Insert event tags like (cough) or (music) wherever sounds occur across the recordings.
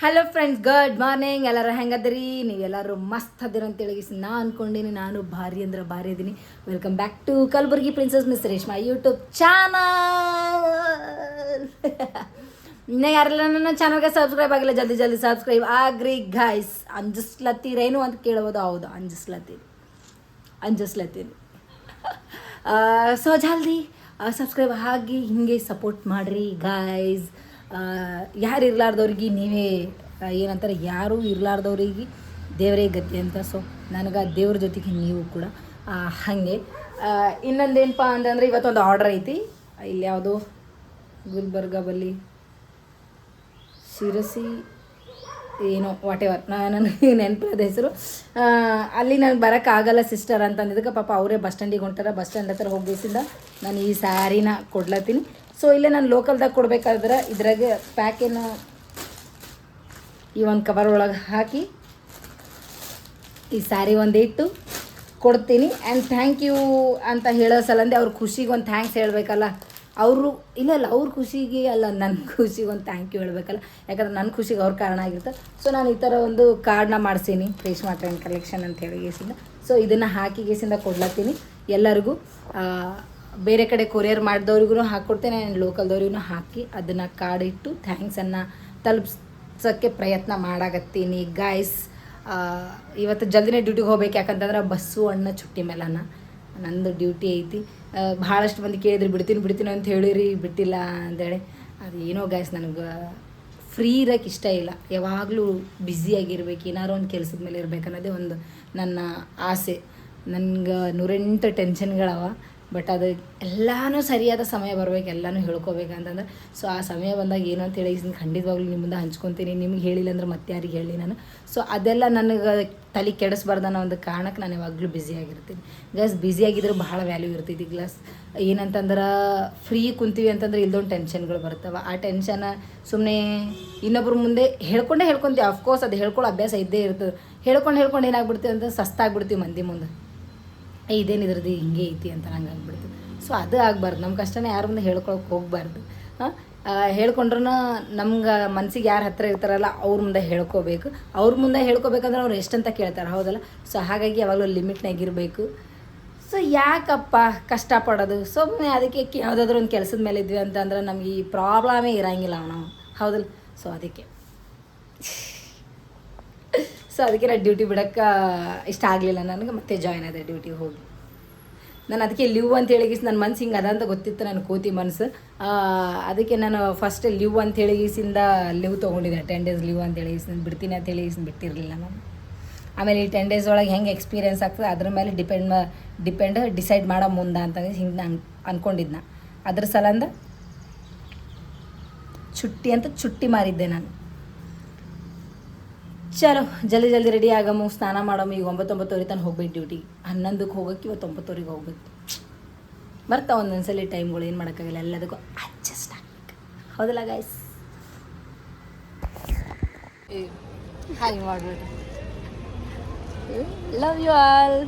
Hello friends good morning ಎಲ್ಲರೂ ಹೆಂಗದ್ರಿ? ನೀವೆಲ್ಲರೂ ಮಸ್ತ್ ಅದಿರ ಅಂತೇಳಿ ನಾ ಅನ್ಕೊಂಡಿನಿ, ನಾನು ಭಾರಿ ಅಂದ್ರೆ ಭಾರಿ ಇದೀನಿ welcome back to Kalaburagi princess miss Reshma YouTube channel ಇನ್ನ ಯಾರೆಲ್ಲ ನನ್ನ ಚಾನಲ್ಗೆ ಸಬ್ಸ್ಕ್ರೈಬ್ ಆಗಿಲ್ಲ, ಜಲ್ದಿ ಜಲ್ದಿ ಸಬ್ಸ್ಕ್ರೈಬ್ ಆಗ್ರಿ ಗೈಸ್ ಅಂಜಿಸ್ಲತ್ತೀರೇನು ಅಂತ ಕೇಳ್ಬೋದು. ಹೌದು ಅಂಜಿಸ್ಲತ್ತೀರಿ ಅಂಜಿಸ್ಲತ್ತೀನಿ ಸೊ (laughs) ಜಲ್ದಿ ಸಬ್ಸ್ಕ್ರೈಬ್ ಆಗಿ ಹಿಂಗೆ ಸಪೋರ್ಟ್ ಮಾಡಿರಿ ಗಾಯ್ಸ್ ಯಾರು ಇರಲಾರ್ದವ್ರಿಗೆ ನೀವೇ ಏನಂತಾರೆ, ಯಾರೂ ಇರಲಾರ್ದವ್ರಿಗೆ ದೇವರೇ ಗತಿ ಅಂತ. ಸೊ ನನಗೆ ದೇವ್ರ ಜೊತೆಗೆ ನೀವು ಕೂಡ ಹಾಗೆ. ಇನ್ನೊಂದೇನಪ್ಪ ಅಂತಂದರೆ ಇವತ್ತೊಂದು ಆರ್ಡರ್ ಐತಿ. ಇಲ್ಲಿ ಯಾವುದು ಗುಲ್ಬರ್ಗ ಬಲ್ಲಿ ಶಿರಸಿ ಏನೋ ವಾಟ್ ಎವರ್ ನನಗೆ ನೆನಪಿರೋದು ಹೆಸರು. ಅಲ್ಲಿ ನನಗೆ ಬರೋಕ್ಕಾಗಲ್ಲ ಸಿಸ್ಟರ್ ಅಂತಂದಿದ್ದಕ್ಕೆ ಪಾಪ ಅವರೇ ಬಸ್ ಸ್ಟ್ಯಾಂಡಿಗೆ ಹೊಂಟಾರ. ಬಸ್ ಸ್ಟ್ಯಾಂಡ್ ಹತ್ರ ಹೋಗಿಸಿಂದ ನಾನು ಈ ಸ್ಯಾರಿನ ಕೊಡ್ಲತ್ತೀನಿ. ಸೊ ಇಲ್ಲೇ ನಾನು ಲೋಕಲ್ದಾಗ ಕೊಡ್ಬೇಕಾದ್ರೆ ಇದ್ರಾಗೆ ಪ್ಯಾಕೇನು ಈ ಒಂದು ಕವರ್ ಒಳಗೆ ಹಾಕಿ ಈ ಸ್ಯಾರಿ ಒಂದು ಇಟ್ಟು ಕೊಡ್ತೀನಿ. ಆ್ಯಂಡ್ ಥ್ಯಾಂಕ್ ಯು ಅಂತ ಹೇಳೋ ಸಲಂದೆ ಅವ್ರ ಖುಷಿಗೆ ಒಂದು ಥ್ಯಾಂಕ್ಸ್ ಹೇಳಬೇಕಲ್ಲ. ಅವರು, ಇಲ್ಲ ಅಲ್ಲ ಅವ್ರ ಖುಷಿಗೆ ಅಲ್ಲ ನನ್ನ (laughs) ಖುಷಿಗೆ ಒಂದು ಥ್ಯಾಂಕ್ ಯು ಹೇಳಬೇಕಲ್ಲ. ಯಾಕಂದ್ರೆ ನನ್ನ ಖುಷಿಗೆ ಅವ್ರ ಕಾರಣ ಆಗಿರ್ತದೆ ಸೊ ನಾನು ಈ ಥರ ಒಂದು ಕಾರ್ಡ್ನ ಮಾಡಿಸೀನಿ, ರೇಷ್ಮಾ ಟ್ರೆಂಡ್ ಕಲೆಕ್ಷನ್ ಅಂತ ಹೇಳಿ ಗೇಸಿಂದ. ಸೊ ಇದನ್ನು ಹಾಕಿ ಗೇಸಿಂದ ಕೊಡ್ಲತ್ತೀನಿ ಎಲ್ಲರಿಗೂ. ಬೇರೆ ಕಡೆ ಕೊರಿಯರ್ ಮಾಡಿದವ್ರಿಗೂ ಹಾಕ್ಕೊಡ್ತೇನೆ ಲೋಕಲ್ದವ್ರಿಗೂ ಹಾಕಿ ಅದನ್ನು ಕಾಡಿಟ್ಟು ಥ್ಯಾಂಕ್ಸನ್ನು ತಲುಪ್ಸೋಕ್ಕೆ ಪ್ರಯತ್ನ ಮಾಡಾಕತ್ತೀನಿ. ಗಾಯ್ಸ್ ಇವತ್ತು ಜಲ್ದಿನೇ ಡ್ಯೂಟಿಗೆ ಹೋಗ್ಬೇಕು ಯಾಕಂತಂದ್ರೆ ಬಸ್ಸು, ಅಣ್ಣ ಚುಟ್ಟಿ ಮೇಲನ. ನಂದು ಡ್ಯೂಟಿ ಐತಿ. ಭಾಳಷ್ಟು ಮಂದಿ ಕೇಳಿದ್ರಿ, ಬಿಡ್ತೀನಿ ಬಿಡ್ತೀನಿ ಅಂತ ಹೇಳಿರಿ, ಬಿಟ್ಟಿಲ್ಲ ಅಂತೇಳಿ ಅದು ಏನೋ ಗಾಯ್ಸ್ ನನಗೆ ಫ್ರೀ ಇರೋಕ್ಕೆ ಇಷ್ಟ ಇಲ್ಲ. ಯಾವಾಗಲೂ ಬ್ಯುಸಿಯಾಗಿರ್ಬೇಕು ಏನಾರು ಒಂದು ಕೆಲಸದ ಮೇಲೆ ಇರಬೇಕನ್ನೋದೇ ಒಂದು ನನ್ನ ಆಸೆ. ನನ್ಗೆ ನೂರೆಂಟು ಟೆನ್ಷನ್ಗಳವ ಬಟ್ ಅದು ಎಲ್ಲನೂ ಸರಿಯಾದ ಸಮಯ ಬರ್ಬೇಕು, ಎಲ್ಲನೂ ಹೇಳ್ಕೊಬೇಕಂತಂದ್ರೆ ಸೊ ಆ ಸಮಯ ಬಂದಾಗ ಏನು ಅಂತ ಹೇಳಿ ಖಂಡಿತವಾಗ್ಲೂ ನಿಮ್ಮ ಮುಂದೆ ಹಂಚ್ಕೊತೀನಿ. ನಿಮ್ಗೆ ಹೇಳಿಲ್ಲ ಅಂದ್ರೆ ಮತ್ತೆ ಯಾರಿಗೆ ಹೇಳಿ ನಾನು. ಸೊ ಅದೆಲ್ಲ ನನಗೆ ತಲೆ ಕೆಡಿಸ್ಬಾರ್ದು ಅನ್ನೋ ಒಂದು ಕಾರಣಕ್ಕೆ ನಾನು ಯಾವಾಗಲೂ ಆಗಿರ್ತೀನಿ. ಬ್ಯುಸಿ ಆಗಿದ್ರೆ ಭಾಳ ವ್ಯಾಲ್ಯೂ ಇರ್ತೈತಿ ಗ್ಲಾಸ್ ಏನಂತಂದ್ರೆ ಫ್ರೀ ಕುಂತೀವಿ ಅಂತಂದ್ರೆ ಇಲ್ದೊಂದು ಟೆನ್ಷನ್ಗಳು ಬರ್ತವೆ. ಆ ಟೆನ್ಷನ್ ಸುಮ್ಮನೆ ಇನ್ನೊಬ್ರ ಮುಂದೆ ಹೇಳ್ಕೊಂಡೇ ಹೇಳ್ಕೊಂತೀವಿ. ಅಫ್ಕೋರ್ಸ್ ಅದು ಹೇಳ್ಕೊಳ್ಳೋ ಅಭ್ಯಾಸ ಇದ್ದೇ ಇರ್ತದೆ. ಹೇಳ್ಕೊಂಡು ಹೇಳ್ಕೊಂಡು ಏನಾಗ್ಬಿಡ್ತೀವಿ ಅಂತ ಸಸ್ತಾಗ್ಬಿಡ್ತೀವಿ ಮಂದಿ ಮುಂದೆ. ಇದೇನು ಇದ್ರದ್ದು? ಹಿಂಗೆ ಐತಿ ಅಂತ ನಂಗೆ ಆಗ್ಬಿಡ್ತು ಸೊ ಅದು ಆಗಬಾರ್ದು. ನಮ್ಮ ಕಷ್ಟನೇ ಯಾರ ಮುಂದೆ ಹೇಳ್ಕೊಳಕ್ಕೆ ಹೋಗಬಾರ್ದು. ಹೇಳ್ಕೊಂಡ್ರೂ ನಮ್ಗೆ ಮನ್ಸಿಗೆ ಯಾರು ಹತ್ತಿರ ಇರ್ತಾರಲ್ಲ, ಅವ್ರ ಮುಂದೆ ಹೇಳ್ಕೋಬೇಕು. ಅವ್ರ ಮುಂದೆ ಹೇಳ್ಕೊಬೇಕಂದ್ರೆ ಅವ್ರು ಎಷ್ಟಂತ ಕೇಳ್ತಾರೆ, ಹೌದಲ್ಲ? ಸೊ ಹಾಗಾಗಿ ಯಾವಾಗಲೂ ಲಿಮಿಟ್ನಾಗಿರಬೇಕು. ಸೊ ಯಾಕಪ್ಪ ಕಷ್ಟಪಡೋದು? ಸುಮ್ಮನೆ ಅದಕ್ಕೆ ಯಾವುದಾದ್ರೂ ಒಂದು ಕೆಲಸದ ಮೇಲೆ ಇದ್ವಿ ಅಂತಂದ್ರೆ ನಮ್ಗೆ ಈ ಪ್ರಾಬ್ಲಮೇ ಇರೋಂಗಿಲ್ಲ ನಾವು ಹೌದಲ್ಲ? ಸೊ ಅದಕ್ಕೆ. ಸೊ ಅದಕ್ಕೆ ನಾನು ಡ್ಯೂಟಿ ಬಿಡೋಕ್ಕೆ ಇಷ್ಟ ಆಗಲಿಲ್ಲ ನನಗೆ, ಮತ್ತೆ ಜಾಯ್ನ್ ಆದೆ ಡ್ಯೂಟಿಗೆ ಹೋಗಿ. ನಾನು ಅದಕ್ಕೆ ಲಿವ್ ಅಂತ ಹೇಳಿಗಿಸಿ ನನ್ನ ಮನ್ಸು ಹಿಂಗೆ ಅದ ಅಂತ ಗೊತ್ತಿತ್ತು ನನ್ನ ಕೋತಿ ಮನಸ್ಸು ಅದಕ್ಕೆ ನಾನು ಫಸ್ಟ್ ಲಿವ್ ಅಂತ ಹೇಳಿಗಿಸಿಂದ ಲಿವ್ ತೊಗೊಂಡಿದ್ದೆ. ಟೆನ್ ಡೇಸ್ ಲಿವ್ ಅಂತ ಹೇಳಿ ಬಿಡ್ತೀನಿ ಅಂತ ಹೇಳಿ ಬಿಟ್ಟಿರಲಿಲ್ಲ ನಾನು. ಆಮೇಲೆ ಈ ಟೆನ್ ಡೇಸ್ ಒಳಗೆ ಹೆಂಗೆ ಎಕ್ಸ್ಪೀರಿಯನ್ಸ್ ಆಗ್ತದೆ, ಅದ್ರ ಮೇಲೆ ಡಿಪೆಂಡ್ ಡಿಪೆಂಡ್ ಡಿಸೈಡ್ ಮಾಡೋ ಮುಂದೆ ಅಂತ ಹಿಂಗೆ ನಾನು ಅನ್ಕೊಂಡಿದ್ನ. ಅದ್ರ ಸಲಂದ ಚುಟ್ಟಿ ಅಂತ ಚುಟ್ಟಿ ಮಾರಿದ್ದೆ ನಾನು. ಚಲೋ ಜಲ್ದಿ ಜಲ್ದಿ ರೆಡಿ ಆಗಮು ಸ್ನಾನ ಮಾಡಮು. ಈಗ ಒಂಬತ್ತೊಂಬತ್ತುವರೆ ತನಕ ಹೋಗ್ಬೇಕು ಡ್ಯೂಟಿ ಹನ್ನೊಂದಕ್ಕೆ ಹೋಗಕ್ಕೆ ಇವತ್ತು ಒಂಬತ್ತುವರೆಗೆ ಹೋಗ್ಬೇಕು. ಬರ್ತಾವ ಒಂದೊಂದ್ಸಲಿ ಟೈಮ್ಗಳು ಏನು ಮಾಡೋಕ್ಕಾಗಲ್ಲ. ಎಲ್ಲದಕ್ಕೂ ಅಡ್ಜಸ್ಟ್ ಆಗ್ಬೇಕು. ಹೌದಲ್ಲ ಗಾಯ್ಸ್ ಹಾಗೆ ಮಾಡ್ಬಿಟ್ಟು ಲವ್ ಯು ಆಲ್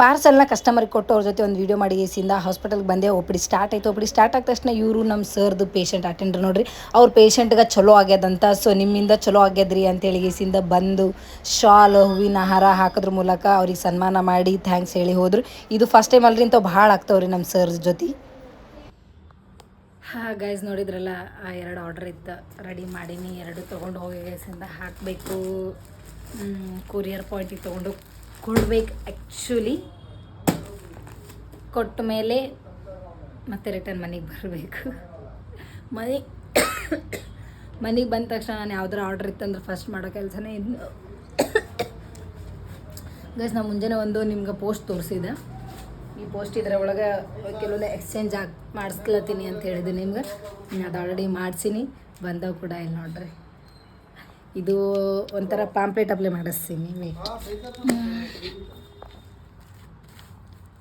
ಪಾರ್ಸಲ್ನ ಕಸ್ಟಮರ್ಗೆ ಕೊಟ್ಟು ಅವ್ರ ಜೊತೆ ಒಂದು ವೀಡಿಯೋ ಮಾಡಿ ಎಸಿಂದ ಹಾಸ್ಪಿಟಲ್ಗೆ ಬಂದೆ, ಒಪ್ಪಡಿ ಸ್ಟಾರ್ಟ್ ಆಯಿತು, ಒಪ್ಪಡಿ ಸ್ಟಾರ್ಟ್ ಆದ ತಕ್ಷಣ ಇವರು ನಮ್ಮ ಸರ್ದು ಪೇಷಂಟ್ ಅಟೆಂಡರ್ ನೋಡ್ರಿ. ಅವ್ರ ಪೇಷಂಟ್ಗೆ ಚಲೋ ಆಗ್ಯದಂತ ಸೊ ನಿಮ್ಮಿಂದ ಚಲೋ ಆಗ್ಯದ್ರಿ ಅಂತೇಳಿ ಎಸಿಂದ ಬಂದು ಶಾಲ್ ಹೂವಿನ ಹಾರ ಹಾಕೋದ್ರ ಮೂಲಕ ಅವ್ರಿಗೆ ಸನ್ಮಾನ ಮಾಡಿ ಥ್ಯಾಂಕ್ಸ್ ಹೇಳಿ ಹೋದ್ರು. ಇದು ಫಸ್ಟ್ ಟೈಮ್ ಅಲ್ರಿ, ಇಂಥವು ಭಾಳ ಆಗ್ತಾವ್ರಿ ನಮ್ಮ ಸರ್ ಜೊತೆ. ಹಾಂ ಗೈಸ್ ನೋಡಿದ್ರಲ್ಲ, ಆ ಎರಡು ಆರ್ಡರ್ ಇತ್ತು ರೆಡಿ ಮಾಡೀನಿ, ಎರಡು ತೊಗೊಂಡು ಹೋಗಿ ಗೈಸಿಂದ ಹಾಕಬೇಕು. ಕೊರಿಯರ್ ಪಾಯಿಂಟಿಗೆ ತೊಗೊಂಡು ಕೊಡ್ಬೇಕು ಆ್ಯಕ್ಚುಲಿ ಕೊಟ್ಟ ಮೇಲೆ ಮತ್ತೆ ರಿಟರ್ನ್ ಮನೆಗೆ ಬರಬೇಕು. ಮನೆ ಮನೆಗೆ ಬಂದ ತಕ್ಷಣ ನಾನು ಯಾವ್ದಾರು ಆರ್ಡರ್ ಇತ್ತಂದ್ರೆ ಫಸ್ಟ್ ಮಾಡೋ ಕೆಲಸನೇ ಇನ್ನು. ಗಸ್ ನಾ ಮುಂಜಾನೆ ಒಂದು ನಿಮ್ಗೆ ಪೋಸ್ಟ್ ತೋರಿಸಿದೆ. ಈ ಪೋಸ್ಟ್ ಇದರ ಒಳಗೆ ಕೆಲವೊಂದು ಎಕ್ಸ್ಚೇಂಜ್ ಆಗಿ ಮಾಡಿಸ್ಲತ್ತೀನಿ ಅಂತ ಹೇಳಿದೆ ನಿಮ್ಗೆ. ಅದು ಆಲ್ರೆಡಿ ಮಾಡಿಸೀನಿ. ಬಂದವು ಕೂಡ ಇಲ್ಲಿ ನೋಡ್ರಿ. ಇದು ಒಂಥರ ಪಾಂಪ್ಲೆಟ್ ಅಪ್ಲೈ ಮಾಡಿಸ್ತೀನಿ.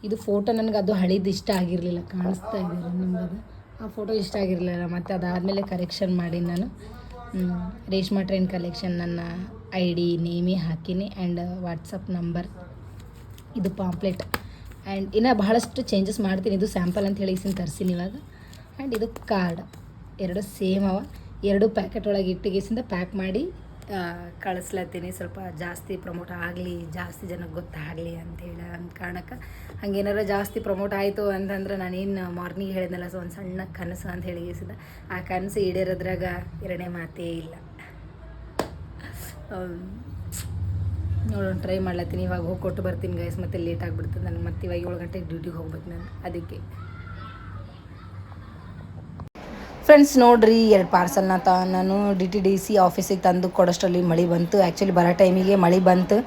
ಇದು ಫೋಟೋ ನನಗೆ ಅದು ಹಳೇದು ಇಷ್ಟ ಆಗಿರಲಿಲ್ಲ, ಕಾಣಿಸ್ತಾ ಇದೆ ನಿಮ್ಗೆ ಅದು ಆ ಫೋಟೋ ಇಷ್ಟ ಆಗಿರಲಿಲ್ಲ, ಮತ್ತು ಅದಾದಮೇಲೆ ಕರೆಕ್ಷನ್ ಮಾಡಿ ನಾನು. ರೇಷ್ಮಾ ಟ್ರೈನ್ ಕಲೆಕ್ಷನ್ ನನ್ನ ಐ ಡಿ ನೇಮಿ ಹಾಕಿನಿ ಆ್ಯಂಡ್ ವಾಟ್ಸಪ್ ನಂಬರ್ ಇದು ಪಾಂಪ್ಲೆಟ್ ಆ್ಯಂಡ್ ಇನ್ನು ಬಹಳಷ್ಟು ಚೇಂಜಸ್ ಮಾಡ್ತೀನಿ, ಇದು ಸ್ಯಾಂಪಲ್ ಅಂತ ಹೇಳಿ ಇಸಿನ ತರಿಸಿನಿ ಇವಾಗ. ಆ್ಯಂಡ್ ಇದು ಕಾರ್ಡ್ ಎರಡು ಸೇಮ್ ಅವ. ಎರಡು ಪ್ಯಾಕೆಟ್ ಒಳಗೆ ಇಟ್ಟಿಗೆಸಿಂದ ಪ್ಯಾಕ್ ಮಾಡಿ ಕಳಿಸ್ಲತ್ತೀನಿ. ಸ್ವಲ್ಪ ಜಾಸ್ತಿ ಪ್ರಮೋಟ್ ಆಗಲಿ, ಜಾಸ್ತಿ ಜನಕ್ಕೆ ಗೊತ್ತಾಗಲಿ ಅಂತೇಳಿ ಅಂದ ಕಾರಣಕ್ಕೆ ಹಂಗೇನಾರ ಜಾಸ್ತಿ ಪ್ರಮೋಟ್ ಆಯಿತು ಅಂತಂದ್ರೆ ನಾನೇನು ಮಾರ್ನಿಂಗ್ ಹೇಳಿದ್ನಲ್ಲ, ಸೊ ಒಂದು ಸಣ್ಣ ಕನಸು ಅಂತ ಹೇಳಿ ಗೇಸಿದ ಆ ಕನಸು ಈಡೇರೋದ್ರಾಗ ಎರಡನೇ ಮಾತೇ ಇಲ್ಲ. ನೋಡೋಣ ಟ್ರೈ ಮಾಡ್ಲತ್ತೀನಿ. ಇವಾಗ ಹೋಗಿ ಕೊಟ್ಟು ಬರ್ತೀನಿ ಗೈಸ್ ಮತ್ತೆ ಲೇಟ್ ಆಗಿಬಿಡ್ತದೆ ನನಗೆ ಮತ್ತೆ ಇವಾಗ ಏಳು ಗಂಟೆಗೆ ಡ್ಯೂಟಿಗೆ ಹೋಗ್ಬೇಕು ನಾನು. ಅದಕ್ಕೆ. ಫ್ರೆಂಡ್ಸ್ ನೋಡ್ರಿ, ಎರಡು ಪಾರ್ಸಲ್ನ ತ, ನಾನು ಡಿ ಟಿ ಡಿ ಸಿ ಆಫೀಸಿಗೆ ತಂದು ಕೊಡೋಷ್ಟರಲ್ಲಿ ಮಳೆ ಬಂತು. ಆ್ಯಕ್ಚುಲಿ ಬರೋ ಟೈಮಿಗೆ ಮಳೆ ಬಂತು.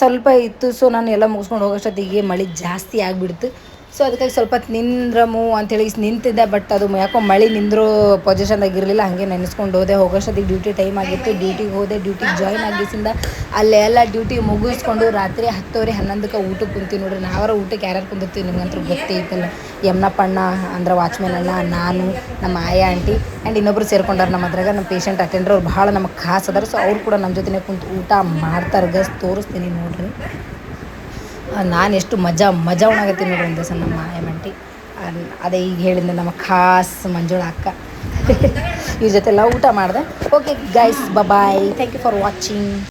ಸ್ವಲ್ಪ ಇತ್ತು. ಸೊ ನಾನು ಎಲ್ಲ ಮುಗಿಸ್ಕೊಂಡು ಹೋಗೋಷ್ಟೊತ್ತಿಗೆ ಮಳೆ ಜಾಸ್ತಿ ಆಗಿಬಿಡ್ತು. ಸೊ ಅದಕ್ಕಾಗಿ ಸ್ವಲ್ಪ ಹೊತ್ತು ನಿಂದ್ರಮು ಅಂತೇಳಿ ನಿಂತಿದ್ದೆ ಬಟ್ ಅದು ಯಾಕೋ ಮಳೆ ನಿಂದ್ರೋ ಪೊಸಿಷನ್ದಾಗ ಇರಲಿಲ್ಲ, ಹಾಗೆ ನೆನೆಸ್ಕೊಂಡು ಹೋದೆ. ಹೋಗೋಷ್ಟೊತ್ತಿಗೆ ಡ್ಯೂಟಿ ಟೈಮ್ ಆಗಿತ್ತು ಡ್ಯೂಟಿಗೆ ಹೋದೆ ಡ್ಯೂಟಿಗೆ ಜಾಯ್ನ್ ಆಗಿಸಿಂದ ಅಲ್ಲೇ ಎಲ್ಲ ಡ್ಯೂಟಿ ಮುಗಿಸ್ಕೊಂಡು ರಾತ್ರಿ ಹತ್ತುವರೆ ಹನ್ನೊಂದಕ್ಕೆ ಊಟಕ್ಕೆ ಕುಂತೀವಿ ನೋಡ್ರಿ. ನಾವರ ಊಟಕ್ಕೆ ಯಾರ್ಯಾರು ಕುಂದಿರ್ತೀವಿ ನಿಮ್ಗಂತೂ ಗೊತ್ತೇ ಐತಲ್ಲ ಯಮ್ನಪ್ಪಣ್ಣ, ಅಂದ್ರೆ ವಾಚ್ಮೆನ್ ಅಣ್ಣ, ನಾನು, ನಮ್ಮ ಆಯಾ ಆಂಟಿ ಆ್ಯಂಡ್ ಇನ್ನೊಬ್ರು ಸೇರ್ಕೊಂಡಾರ ನಮ್ಮ ಅದ್ರಾಗ, ನಮ್ಮ ಪೇಷಂಟ್ ಅಟೆಂಡರ್ ಅವ್ರು ಭಾಳ ನಮಗೆ ಖಾಸ್ ಅದಾರ. ಸೊ ಅವ್ರು ಕೂಡ ನಮ್ಮ ಜೊತೆನೇ ಕುಂತು ಊಟ ಮಾಡ್ತಾರೆ ಗಸ್ ತೋರಿಸ್ತೀನಿ ನೋಡ್ರಿ. ನಾನು ಎಷ್ಟು ಮಜಾ ಮಜಾ ಉಣಾಗತ್ತೀನಿ ನೋಡ್ರಿ ಒಂದು ದಿವಸ ನಮ್ಮ ಮಂಟಿ ಅದೇ ಈಗ ಹೇಳಿದ್ದೆ ನಮ್ಮ ಖಾಸ್ ಮಂಜುಳ ಅಕ್ಕ. (laughs) ಇವ್ರ ಜೊತೆ ಎಲ್ಲ ಊಟ ಮಾಡಿದೆ. Okay guys bye thank you for watching